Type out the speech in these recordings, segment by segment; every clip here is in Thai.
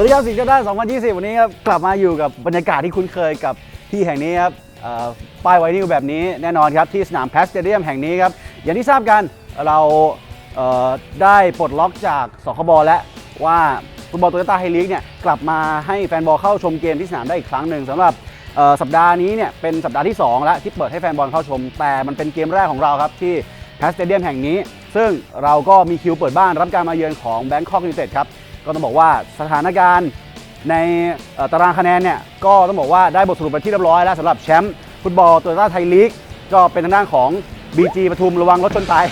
วัสดีครับสิงห์เจ้าได้2020 วันนี้ครับกลับมาอยู่กับบรรยากาศที่คุ้นเคยกับที่แห่งนี้ครับเอ่อป้ายไวนิวแบบนี้แน่นอนครับที่สนามแพสเตเดียมแห่งนี้ครับอย่างที่ทราบกันเราเอ่อได้ปลดล็อกจากสคบแล้วว่าฟุตบอลโตโยต้าไฮลีกเนี่ยกลับมาให้แฟนบอลเข้าชมเกมที่สนามได้อีกครั้งหนึ่งสำหรับเอ่อสัปดาห์นี้เนี่ยเป็นสัปดาห์ที่2แล้วที่เปิดให้แฟนบอลเข้าชม แต่มันเป็นเกมแรกของเราครับที่แพสเตเดียมแห่งนี้ ซึ่งเราก็มีคิวเปิดบ้านรับการมาเยือนของแบงคอกยูไนเต็ดครับ ก็ต้องบอกว่าสถานการณ์ในตารางคะแนนเนี่ยก็ต้องบอกว่าได้บทสรุปไปที่เรียบร้อยแล้วสำหรับแชมป์ฟุตบอลโตโยต้าไทยลีกก็เป็นทางด้านของ BG ปทุมระวังรถชนตาย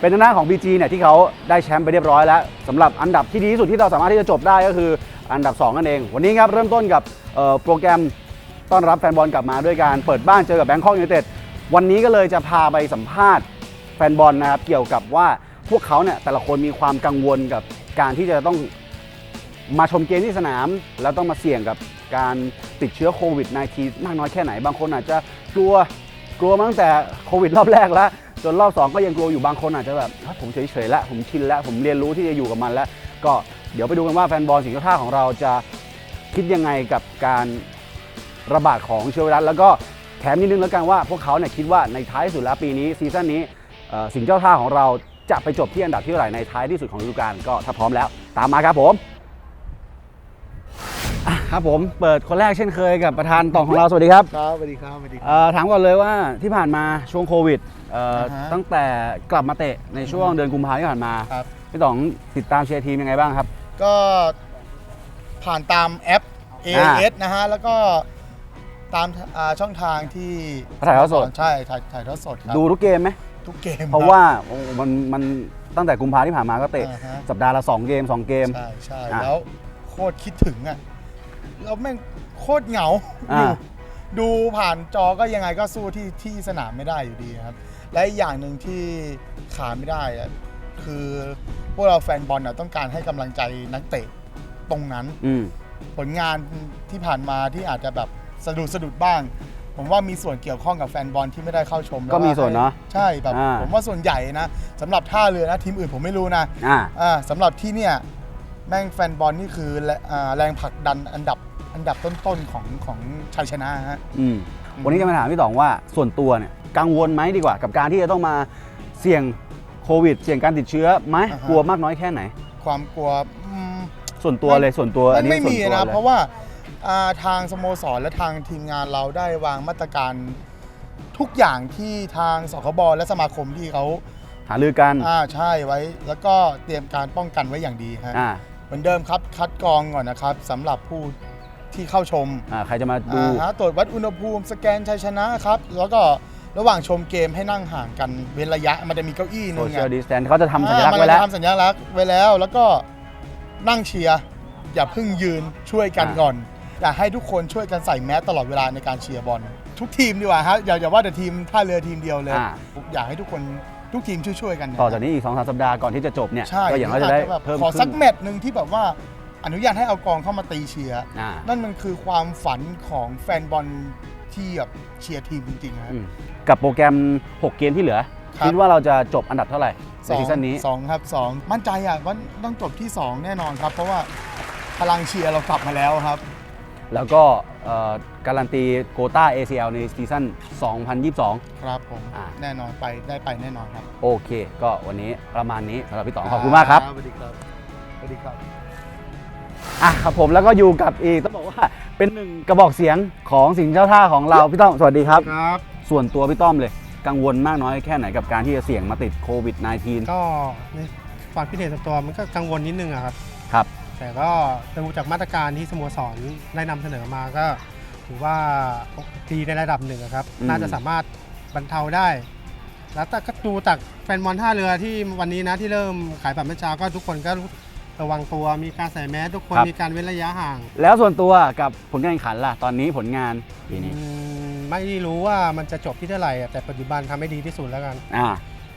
เป็นทางด้านของ BG เนี่ยที่เขาได้แชมป์ไปเรียบร้อยแล้วสำหรับอันดับที่ดีที่สุดที่เราสามารถที่จะจบได้ก็คืออันดับ2นั่นเอง วันนี้ครับเริ่มต้นกับโปรแกรมต้อนรับแฟนบอลกลับมาด้วยการเปิดบ้านเจอกับแบงคอกยูไนเต็ดวันนี้ก็เลยจะพาไปสัมภาษณ์แฟนบอลนะครับเกี่ยวกับว่าพวกเขาเนี่ยแต่ละคนมีความกังวลกับ การที่จะต้องมาชมเกมที่สนาม แล้วต้องมาเสี่ยงกับการติดเชื้อโควิด -19 มากน้อยแค่ไหน บางคนอาจจะกลัวกลัวมาตั้งแต่โควิดรอบแรกแล้ว จนรอบ 2 ก็ยังกลัวอยู่บางคนอาจจะแบบผมเฉยๆแล้ว ผมชินแล้วผมเรียนรู้ที่จะอยู่กับมันแล้ว ก็เดี๋ยวไปดูกันว่าแฟนบอลสิงห์ท่าของเราจะคิดยังไงกับการระบาดของเชื้อไวรัสแล้วก็แถมนิดนึงแล้วกันว่าพวกเขาเนี่ยคิดว่าในท้ายสุดแล้วปีนี้ซีซั่นนี้เอ่อสิงเจ้าท่าของเรา จะไปจบที่อันดับที่เท่าไหร่ในท้ายที่สุดของฤดูกาลก็ถ้าพร้อมแล้ว ตามมาครับผมอะครับผมเปิดคนแรกเช่นเคยกับประธานต่องของเราสวัสดีครับครับสวัสดีครับสวัสดีครับเอ่อถามก่อนเลยว่าที่ผ่านมาช่วงโควิดเอ่ออ่าฮะ ตั้งแต่กลับมาเตะในช่วงเดือนกุมภาพันธ์ที่ผ่านมาครับ พี่ต่องติดตามเชียร์ทีมยังไงบ้างครับ ก็ผ่านตามแอป AS นะฮะ แล้วก็ตามอ่าช่องทางที่ถ่ายทอดสด ใช่ถ่ายถ่ายทอดสดครับ ดูทุกเกมไหม ทุกเกมเพราะว่าโอ้มันมันตั้งแต่กุมภาพันธ์ที่ผ่านมาก็เตะอ่าฮะ สัปดาห์ละ 2 เกม 2 เกม ใช่ใช่อะแล้วโคตรคิดถึงอะแล้วแม่งโคตรเหงาอ่า อยู่ดูผ่านจอก็ยังไงก็สู้ที่ที่สนามไม่ได้อยู่ดีครับ และอีกอย่างหนึ่งที่ขาดไม่ได้อะคือพวกเราแฟนบอลน่ะต้องการให้กำลังใจนักเตะตรงนั้น อืม ผลงานที่ผ่านมาที่อาจจะแบบสะดุดสะดุดบ้าง ผมว่ามีส่วนเกี่ยวข้องกับแฟนบอลที่ไม่ได้เข้าชมก็มีส่วนเนอะใช่แบบอ่า ผมว่าส่วนใหญ่นะสำหรับท่าเรือนะทีมอื่นผมไม่รู้นะอ่า อ่าสำหรับที่เนี่ยแม่งแฟนบอลนี่คือแรอ่าแรงผลักดันอันดับอันดับต้นๆของของชัยชนะฮะ อืม วันนี้จะมาถามพี่ต๋องว่าส่วนตัวเนี่ยกังวลไหมดีกว่า กับการที่จะต้องมาเสี่ยงโควิด เสี่ยงการติดเชื้อไหมอ่าฮะ กลัวมากน้อยแค่ไหน ความกลัวอืม ส่วนตัวเลยส่วนตัวอัมันนนี้ไม่ส่วนมีตัวนะ เลย เพราะว่า อ่าทางสโมสรและทางทีมงานเราได้วางมาตรการทุกอย่างที่ทางสคบและสมาคมที่เขาหาลือกันอ่าใช่ไว้ แล้วก็เตรียมการป้องกันไว้อย่างดีฮะอ่าเหมือนเดิมครับคัดกรองก่อนนะครับสำหรับผู้ที่เข้าชม อ่าใครจะมาดู อ่าฮะตรวจวัดอุณหภูมิสแกนชัยชนะครับ แล้วก็ระหว่างชมเกมให้นั่งห่างกันเว้นระยะมันจะมีเก้าอี้หนึโซงเชียลอะดิสแตนเขาจะทำสัญลักษณ์อ่าไว้มันแล้วจะทำสัญลักษณ์ไว้แล้ว แล้วก็นั่งเชียร์อย่าเพิ่งยืนช่วยกันอ่า ก่อน อยากให้ทุกคนช่วยกันใส่แมสตลอดเวลาในการเชียร์บอลทุกทีมดีกว่าฮะอย่าอย่าว่าแต่ทีมท่าเรือทีมเดียวเลย อ่า อยากให้ทุกคนทุกทีมช่วยๆกันนะต่อจากนี้อีก2อสสัปดาห์ก่อนที่จะจบเนี่ยใช่ก็อย่างเราจะได้จแบบเพิ่มขอขึ้สักนแมตช์หนึ่งที่แบบว่าอนุญาตให้เอากองเข้ามาตีเชียร์ อ่า นั่นมันคือความฝันของแฟนบอลที่แบบเชียร์ทีมจริงๆฮะอืมกับโปรแกรม 6 เกมที่เหลือ ครับ คิดว่าเราจะจบอันดับเท่าไหร่ในซีซั่นนี้ สองครับสองมั่นใจอะว่าต้องจบที่ 2 แน่นอนครับ เพราะว่าพลังเชียร์เรากลับมาแล้วครับ แล้วก็เอ่อการันตีโกต้า ACL ในซีซั่น 2022 ครับผม อ่า แน่นอนไปได้ไปแน่นอนครับโอเค ก็วันนี้ประมาณนี้สำหรับพี่ต๋องขอบคุณมากครับ สวัสดีครับสวัสดีครับ อะครับผมแล้วก็อยู่กับอีกต้องบอกว่าเป็นหนึ่งกระบอกเสียงของสิงห์เจ้าท่าของเราพี่ต้อมสวัสดีครับ ครับ ส่วนตัวพี่ต้อมเลย กังวลมากน้อยแค่ไหนกับการที่จะเสี่ยงมาติดโควิด -19 ก็ในความคิดเห็นส่วนตัวมันก็กังวลนิดนึงอะครับครับ แต่ก็ดูจากมาตรการที่สโมสรได้นำเสนอมาก็ถือว่าดีในระดับหนึ่งอะครับ อืม น่าจะสามารถบรรเทาได้ แล้วแต่ก็ดูจากแฟนบอลท่าเรือที่วันนี้นะที่เริ่มขายบัตรเมื่อเช้าก็ทุกคนก็ระวังตัวมีการใส่แมสทุกคนมีการเว้นระยะห่าง แล้วส่วนตัวกับผลการแข่งขันล่ะ ตอนนี้ผลงานปีนี้อืมไม่รู้ว่ามันจะจบที่เท่าไหร่อะแต่ปัจจุบันทำให้ดีที่สุดแล้วกัน อ่า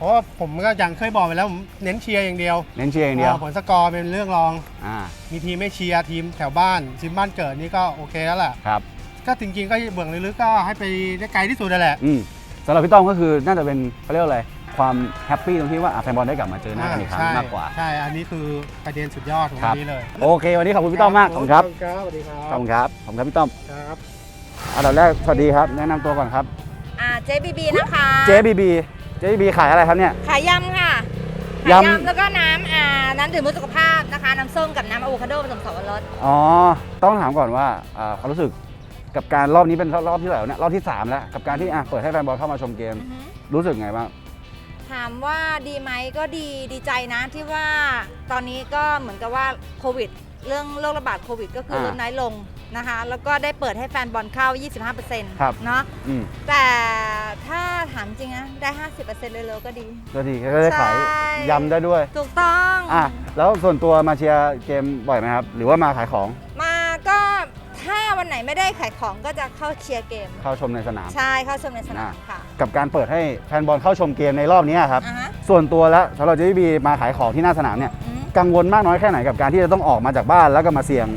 เพราะว่าผมก็อย่างเคยบอกไปแล้วผมเน้นเชียร์อย่างเดียวเน้นเชียร์อย่างเดียวอ่าผลสกอร์เป็นเรื่องรอง อ่ามีทีมไม่เชียร์ทีมแถวบ้านทีมบ้านเกิดนี่ก็โอเคแล้วแหละครับก็จริงๆก็เบื้องลึกๆก็ให้ไปได้ไกลที่สุดนั่นแหละ อืมสำหรับพี่ต้อมก็คือน่าจะเป็นเขาเรียกว่าอะไรความแฮปปี้ตรงที่ว่าอะแฟนบอลได้กลับมาเจอหน้ากันอีกครั้งใช่มากกว่า ใช่ อันนี้คือประเด็นสุดยอดของครัวับนนี้เลยโอเค วันนี้ขอบคุณพี่ต้อมมากขอบคุณครับครับสวัสดีครัขอบบคุณครับขอบคุณครับพี่ต้อมครับอันดับแรกสวัสดีครับ แนะนำตัวก่อนครับอ่าเจ๊บีบีนะคะเจ๊บีบี เจ๊บีบีขายอะไรครับเนี่ย ขายยำค่ะขายยำ ยำแล้วก็น้ำอ่าน้ำดื่มเพื่อสุขภาพนะคะ น้ำส้มกับน้ำอะโวคาโดผสมสับปะรดอ๋อ ต้องถามก่อนว่าอ่าความรู้สึกกับการรอบนี้เป็นรอบที่เท่าไหร่แล้วเนี่ยรอบที่ 3 แล้ว กับการที่อะเปิดให้แฟนบอลเข้ามาชมเกม อือฮึรู้สึกไงบ้าง ถามว่าดีไหมก็ดีดีใจนะที่ว่าตอนนี้ก็เหมือนกับว่าโควิด เรื่องโรคระบาดโควิด ก็คือลดน้อยลงนะคะ แล้วก็ได้เปิดให้แฟนบอลเข้า 25%ครับเนาะ อืม แต่ ถ้าถามจริงนะได้ 50%เลยเลยๆก็ดี ก็ดีก็ได้ขายใช่ ยำได้ด้วยถูกต้องอะแล้วส่วนตัวมาเชียร์เกมบ่อยไหมครับ หรือว่ามาขายของมาก็ถ้าวันไหนไม่ได้ขายของก็จะเข้าเชียร์เกม เข้าชมในสนาม ใช่เข้าชมในสนามค่ะกับการเปิดให้แฟนบอลเข้าชมเกมในรอบนี้ครับ อ่าฮะส่วนตัวแล้วสำหรับเจบีมาขายของที่หน้าสนามเนี่ย อืม กังวลมากน้อยแค่ไหนกับการที่จะต้องออกมาจากบ้านแล้วก็มาเสี่ยง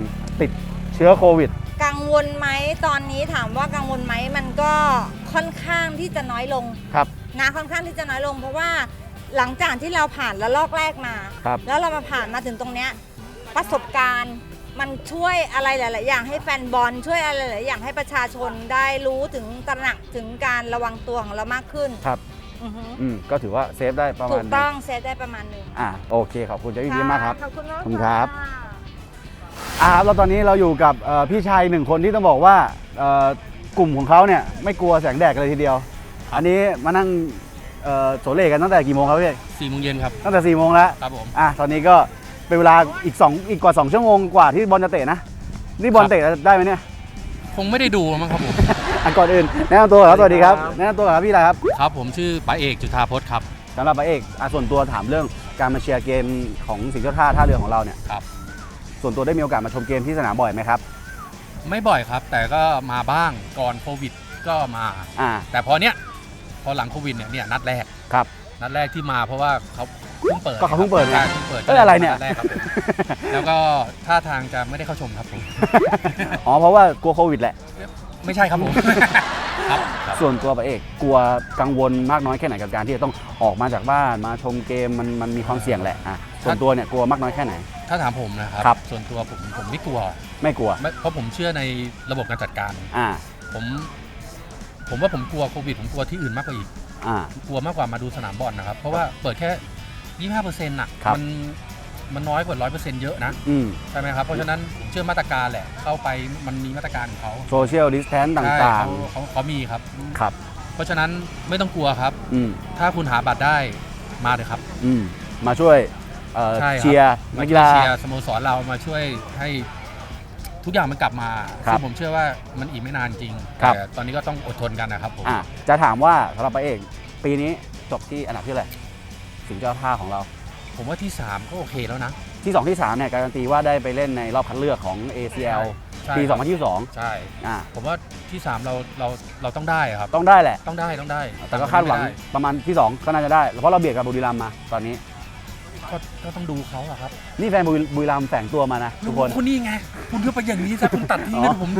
ติดเชื้อโควิดกัง วลไหมตอนนี้ถามว่ากังวลไหมมันก็ค่อนข้างที่จะน้อยลงครับนะค่อนข้างที่จะน้อยลง เพราะว่าหลังจากที่เราผ่านระลอกแรกมา ครับ แล้วเรามาผ่านมาถึงตรงเนี้ยประสบการณ์มันช่วยอะไรหลาย ๆ อย่างให้แฟนบอลช่วยอะไรหลายๆอย่างให้ประชาชนได้รู้ถึงตระหนักถึงการระวังตัวของเรามากขึ้นครับ อือฮึอืมก็ถือว่าเซฟได้ประถูมาณกหนึต้องเซตได้ประมาณหนึ่งอะโอเคขอบคุณเจบีมากครับ ขอบคุณมากขอบคุณครับะ อ่าครับแล้วตอนนี้เราอยู่กับเอ่อพี่ชายหนึ่งคนที่ต้องบอกว่าเอ่อกลุ่มของเขาเนี่ยไม่กลัวแสงแดดกันเลยทีเดียว อันนี้มานั่งเอ่อโสเลกันตั้งแต่กี่โมงครับพี่สี่โมงเย็นครับ ตั้งแต่4ี่โมงแล้ว ครับผม อะตอนนี้ก็เป็นเวลาอีก 2 อีกกว่า 2 ชั่วโมงกว่าที่บอลจะเตะนะ นี่บอลครับ เตะได้ไหมเนี่ยคงไม่ได้ดูมั้งครับผม อะก่อนอื่นแนะนำตัวก่อนครับสวัสดีครับแนะนำตัวก่อนครับพี่อะไรครับครับผมชื่อป๋าเอกจุธาพจน์ครับ สำหรับพระเอกอะส่วนตัวถามเรื่องการมาเชียร์เกมของสิงห์เจ้าท่าท่าเรือของเราเนี่ยครับ ส่วนตัวได้มีโอกาสมาชมเกมที่สนามบ่อยไหมครับ ไม่บ่อยครับ แต่ก็มาบ้างก่อนโควิดก็มา อ่า แต่พอเนี้ยพอหลังโควิดเนี่ยเนี่ยนัดแรกครับ นัดแรกที่มาเพราะว่าเขาเพิ่งเปิดก็เขาเพิ่งเปิดไงใช่เพิ่งเปิดเอ้ยอะไรเนี่ย ดแรกครับผมแล้วก็ท่าทางจะไม่ได้เข้าชมครับผมอ๋อเพราะว่ากลัวโควิดแหละ ไม่ใช่ครับผมครับครับ ส่วนตัวพระเอกกลัวกังวลมากน้อยแค่ไหนกับการที่จะต้องออกมาจากบ้านมาชมเกมมันมันมีความเสี่ยงแหละอะ ส่วนตัวเนี่ยกลัวมากน้อยแค่ไหน ถ้าถามผมนะครับ ครับ ส่วนตัวผมผมไม่กลัวไม่กลัวไม่เพราะผมเชื่อในระบบการจัดการ อ่าผม ผมว่าผมกลัวโควิดผมกลัวที่อื่นมากกว่าอีก อ่า กลัวมากกว่ามาดูสนามบอลนะครับ เพราะว่าเปิดแค่ 25เปอร์เซ็นต์่ะครับ มันมันน้อยกว่า100เปอร์เซ็นต์เยอะนะ อืมใช่ไหมครับ เพราะฉะนั้นผมเชื่อมาตรการแหละ เข้าไปมันมีมาตรการของเขาโซเชียลดิสแทนต์ใช่ต่างเขาเขาเขามีครับ ๆ ครับ เพราะฉะนั้นไม่ต้องกลัวครับ อืมถ้าคุณหาบัตรได้มาเลยครับ อืมมาช่วย เอ่อใช่ครับ เชียร์นัมากกีฬา เชียร์สโมสรเรามาช่วยให้ทุกอย่างมันกลับมาครับซึ่งผมเชื่อว่ามันอีกไม่นานจริง ครับ แต่ตอนนี้ก็ต้องอดทนกันนะครับผม อ่าจะถามว่าสำหรับพระเอกปีนี้จบที่อันดับที่เท่าไหร่สิงห์เจ้าท่าของเรา ผมว่าที่ 3 ก็โอเคแล้วนะที่ 2 ที่ 3 เนี่ย การันตีว่าได้ไปเล่นในรอบคัดเลือกของ ACL ใช่ปี ครับ2022ใช่ อ่าผมว่าที่ 3 เราเราเราต้องได้อะครับ ต้องได้แหละ ต้องได้ต้องได้แต่ก็คาดหวังไม่ไประมาณที่ 2 ก็น่าจะได้ เพราะเราเบียดกับบุรีรัมย์มาตอนนี้ ก็ก็ต้องดูเขาอะครับนี่แฟนบุรีบุรีรัมย์แฝงตัวมานะทุกคนคุณนี่ไง คุณก็ไปอย่างนี้ซะคุณตัดทิ้งเลยอ๋อผม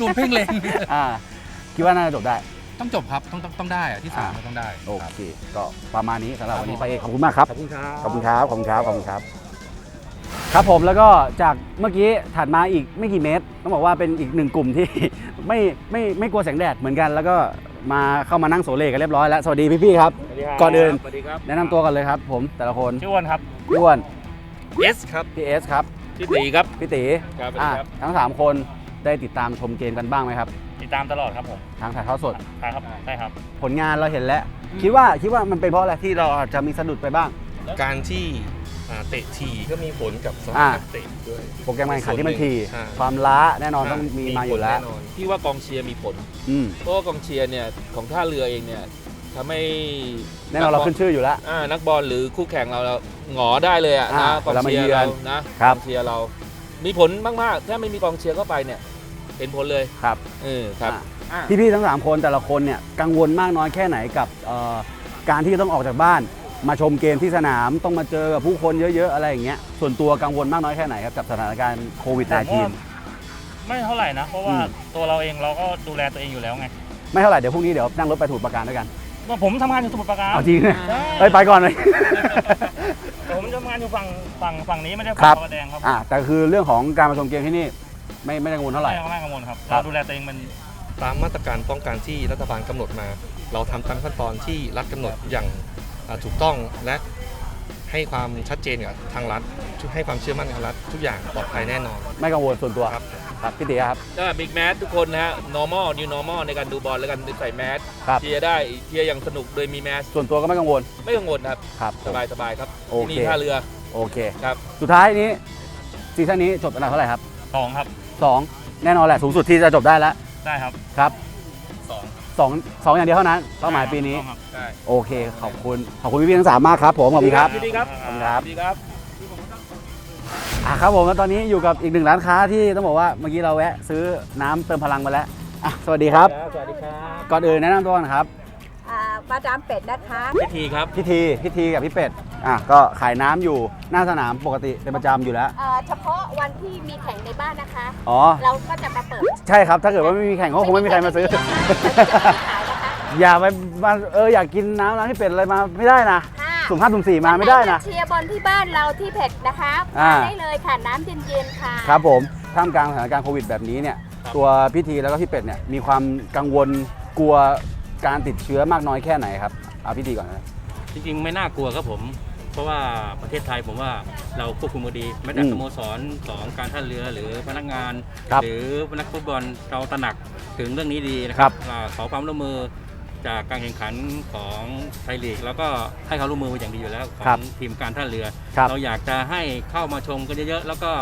ตัวเพ่งเลงอ่าคิดว่าน่าจะจบได้ ต้องจบครับต้องต้องต้องได้อะที่สามอ่าก็ต้องได้โอครับเคก็ประมาณนี้สำหรับวันนี้พระเอกขอบคุณมากครับขอบคุณครับขอบคุณครับขอบคุณครับขอบคุณครับ ครับผมแล้วก็จากเมื่อกี้ถัดมาอีกไม่กี่เมตรต้องบอกว่าเป็นอีกหนึ่งกลุ่มที่ ไม่ไม่ไม่กลัวแสงแดดเหมือนกัน แล้วก็มาเข้ามานั่งโซเล่กันเรียบร้อยแล้วสวัสดีพี่ๆครับก่อนอื่น สวัสดีครับแนะนำตัวกันเลยครับ ผมแต่ละคนชื่ออ้วนครับพี่อ้วนเอสครับพี่เอสครับชื่อตีครับ พี่ตีครับสวัสดีอะครับ ทั้งสามคนได้ติดตามชมเกมกันบ้างไหมครับ ติดตามตลอดครับผมทางถ่ายทอดสด ใช่ครับใช่ครับ ผลงานเราเห็นแล้ว คิดว่าคิดว่ามันเป็นเพราะอะไรที่เราอาจจะมีสะดุดไปบ้าง การที่ อ่าเตะทีก็มีผลกับสภาอ่าพนักเตะด้วย โปรแกรมการแข่งขันที่มันทีใช่ ความล้าแน่นอนต้องมีมาอยู่แล้ว ผน่นน พี่ว่ากองเชียร์มีผล อืมเพราะว่ากองเชียร์เนี่ยของท่าเรือเองเนี่ยทำให้แน่นอนเราขึ้นชื่ออยู่แล้ว อ่านักบอลหรือคู่แข่งเราเราหงอได้เลยอะอ่านะกองเวลามาเชียร์เยือนเรานะครับ กองเชียร์เรา มีผลมากๆถ้าไม่มีกองเชียร์เข้าไปเนี่ยเห็นผลเลยครับ เออครับอะอ่าพี่ๆทั้ง 3 คนแต่ละคนเนี่ยกังวลมากน้อยแค่ไหนกับเอ่อการที่ต้องออกจากบ้าน มาชมเกมที่สนามต้องมาเจอกับผู้คนเยอะ ๆ อะไรอย่างเงี้ยส่วนตัวกังวลมากน้อยแค่ไหนครับกับสถานการณ์โควิดผมว่า -19 ไม่เท่าไหร่นะ เพราะว่าอืม ตัวเราเองเราก็ดูแลตัวเองอยู่แล้วไงไม่เท่าไหร่เดี๋ยวพรุ่งนี้เดี๋ยวนั่งรถไปถูกประการด้วยกันว่าผมทำงานอยู่สมุทรปราการเอาจริงนะใช่เอ้ยไปก่อนเลย แต่ผมทำงานอยู่ฝั่งฝั่งฝั่งนี้ไม่ได้ครัฝั่บ งพระประแดงครับอ่าแต่คือเรื่องของการมาชมเกมที่นี่ไม่ไม่ได้กังวลเท่าไหร่ ไม่ไม่กังวลครับครับ เราดูแลตัวเองมันตามมาตรการป้องกันที่รัฐบาลกำหนดมา เราทำตามขั้นตอนที่รัฐกำหนดอย่างอ่า ถูกต้องและให้ความชัดเจนกับทางรัฐให้ความเชื่อมั่นกับรัฐทุกอย่างปลอดภัยแน่นอน ไม่กังวลส่วนตัวครับ ครับพี่เตี๋ยครับ ก็บิ๊กแมสทุกคนนะฮะ normal new normal ในการดูบอลแล้วกันใส่แมสครับ เชียร์ได้เชียร์อย่างสนุกโดยมีแมสส่วนตัวก็ไม่กังวลไม่กังวลครับ ครับ สบายสบายครับโอเค ที่นี่ท่าเรือโอเค ครับสุดท้ายนี้ซีซั่นนี้จบอันดับเท่าไหร่ครับสองครับ สองแน่นอนแหละสูงสุดที่จะจบได้แล้วได้ครับ ครับ สองสองสองอย่างเดียวเท่านั้นเป้าหมายปีนี้ต้องครับใช่โอเค ขอบคุณ ขอบคุณพี่ๆทั้งสามมากครับ ผม ขอบคุณครับ ยินดีครับขอบคุณครับ ยินดีครับ อะครับผมแล้วตอนนี้อยู่กับอีกหนึ่งร้านค้าที่ต้องบอกว่าเมื่อกี้เราแวะ ซื้อน้ำเติมพลังมาแล้วอะสวัสดีครับ สวัสดีครับ ก่อนอื่นแนะนำตัวก่อนครับอ่า มาดามเป็ดนะคะ พิธีครับพี่ทีพี่ทีกับพี่เป็ดอะก็ขายน้ำอยู่หน้าสนามปกติเป็นประจำอยู่แล้ว เอ่อเฉพาะวันที่มีแข่งในบ้านนะคะ อ๋อ เราก็จะมาเปิดใช่ครับ ถ้าเกิดว่าไม่มีแข่งก็คงไม่มีใครมาซื้อเราจะไม่ขายนะคะอย่าไปมาเอออยากกินน้ำร้านพี่เป็ดอะไรมาไม่ได้นะค่ะสุ่มห้าสุ่มสี่มาไม่ได้นะเชียร์บอลที่บ้านเราที่เผ็ดนะคะอ่า มาได้เลยค่ะน้ำเย็นๆค่ะ ครับผมท่ามกลางสถานการณ์โควิดแบบนี้เนี่ย ตัวพี่ทีแล้วก็พี่เป็ดเนี่ยมีความกังวลกลัว การติดเชื้อมากน้อยแค่ไหนครับเอาพี่ทีก่อนนะ จริงๆ ไม่น่ากลัวครับผม เพราะว่าประเทศไทยผมว่าเราควบคุมมาดีแม้แต่อืมสโมสรของการท่าเรือหรือพนักงาน ครับหรือนักฟุตบอลเราตระหนักถึงเรื่องนี้ดีนะคครัรับอ่าขอความร่วมมือจากการแข่งขันของไทยลีกแล้วก็ให้เขามร่วมมืออย่างดีอยู่แล้วขครัอบงทีมการท่าเรือ ครับ เราอยากจะให้เข้ามาชมกันเยอะๆแล้วก็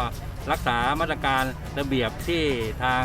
รักษามาตรการระเบียบที่ทาง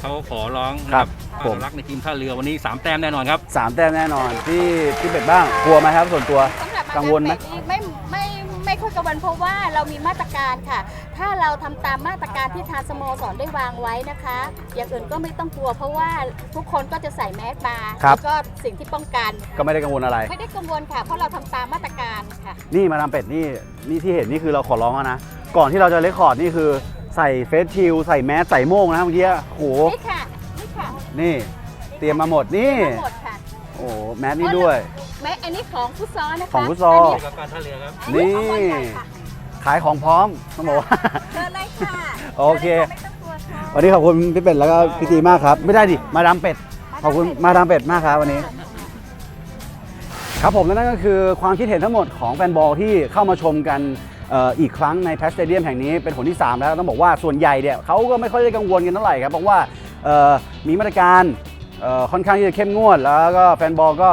เขาขอร้องนะคครัรับบว่าผมเรารักในทีมท่าเรือวันนี้สามแต้มแน่นอนครับ สามแต้มแน่นอนพี่พี่เป็ดบ้างกลัวไหมครับส่วนตัว สำหรับกังวลไหมมาดาเป็ดนี่ไม่ไม่ไม่ค่อยกังวลเพราะว่าเรามีมาตรการค่ะ ถ้าเราทำตามมาตรการที่ทางสโมสรได้วางไว้นะคะ อย่างอื่นก็ไม่ต้องกลัว เพราะว่าทุกคนก็จะใส่แมสมาครับ แล้วก็สิ่งที่ป้องกัน ก็ไม่ได้กังวลอะไร ไม่ได้กังวลค่ะ เพราะเราทำตามมาตรการค่ะ นี่มาดามเป็ดนี่นี่ที่เห็นนี่คือเราขอร้องแล้วนะ ก่อนที่เราจะเลคคอร์ดนี่คือ ใส่เฟสชิลใส่แมสใส่โม่งนะเมื่อกี้โหนี่ค่ะนี่ค่ะนี่ เตรียมมาหมดนี่ ทั้งหมดค่ะโอ้แมสนี่ด้วย แม้อันนี้ของฟุตซอลนะคะของฟุตซอลนกับการท่าเรือครับนี้อันนี้ของบอลใหญ่ค่ะขายของพร้อมต้องบอกว่า เชิญเลยค่ะโอเคไม่ต้องกลัวค่ะ วันนี้ขอบคุณพี่เป็ดแล้วก็พี่ตีมากครับ ไม่ได้ดิมาดามเป็ด ขอบคุณมาดามเป็ดมากครับวันนี้ ครับผมและนั่นก็คือความคิดเห็นทั้งหมดของแฟนบอลที่เข้ามาชมกันเอีกครั้งในแพสเตเดียมแห่งนี้เป็นผลที่ 3 แล้วต้องบอกว่าส่วนใหญ่เนี่ยเขาก็ไม่ค่อยได้กังวลกันเท่าไหร่ครับเพราะว่ามีมาตรการค่อนข้างที่จะเข้มงวด แล้วก็แฟนบอลก็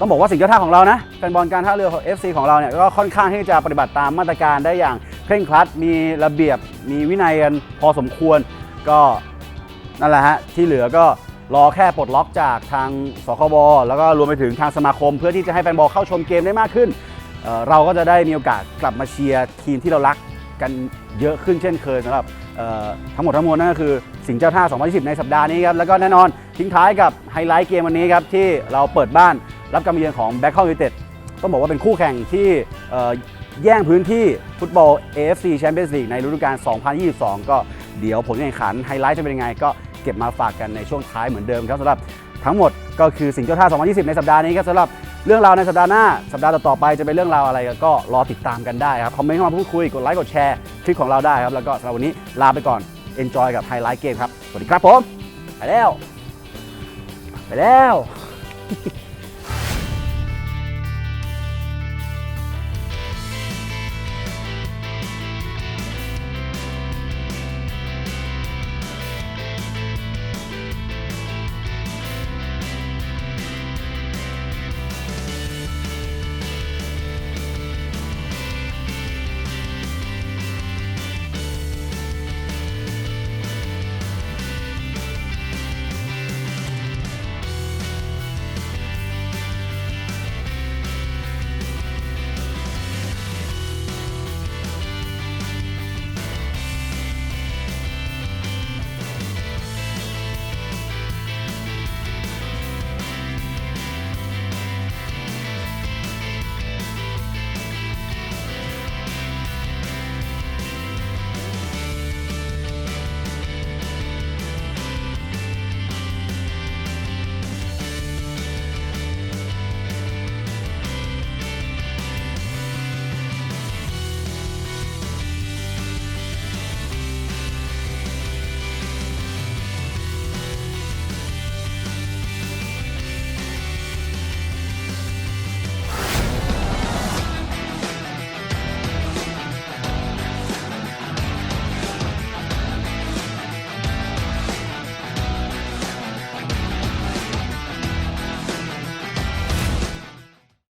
ต้องบอกว่าสิ่งเจ้าท่าของเรานะแฟนบอลการท่าเรือ FC ของเราเนี่ยก็ค่อนข้างที่จะปฏิบัติตามมาตรการได้อย่างเคร่งครัดมีระเบียบมีวินัยกันพอสมควรก็นั่นแหละฮะที่เหลือก็รอแค่ปลดล็อกจากทางสคบแล้วก็รวมไปถึงทางสมาคม เพื่อที่จะให้แฟนบอลเข้าชมเกมได้มากขึ้น เราก็จะได้มีโอกาสกลับมาเชียร์ทีมที่เรารักกันเยอะขึ้นเช่นเคยสำหรับทั้งหมดทั้งมวลนั่นก็คือสิงห์เจ้าท่า 2020 ในสัปดาห์นี้ครับ แล้วก็แน่นอนทิ้งท้ายกับไฮไลท์เกมวันนี้ครับ ที่เราเปิดบ้านรับการมาเยือนของแบ็คฮอลยูเต็ดต้องบอกว่าเป็นคู่แข่งที่แย่งพื้นที่ฟุตบอล AFC Champions League ในฤดูกาล 2022 ก็เดี๋ยวผลการแข่งขันไฮไลท์จะเป็นยังไง ก็เก็บมาฝากกันในช่วงท้ายเหมือนเดิมครับสำหรับทั้งหมดก็คือสิงห์เจ้าท่า 2020 ในสัปดาห์นี้ครับสำหรับ เรื่องราวในสัปดาห์หน้า สัปดาห์ต่อๆไปจะเป็นเรื่องราวอะไรก็รอติดตามกันได้ครับ คอมเมนต์เข้ามาพูดคุย กดไลค์กดแชร์คลิปของเราได้ครับ แล้วก็สำหรับวันนี้ลาไปก่อน enjoy กับไฮไลท์เกมครับ สวัสดีครับผม ไปแล้ว ไปแล้ว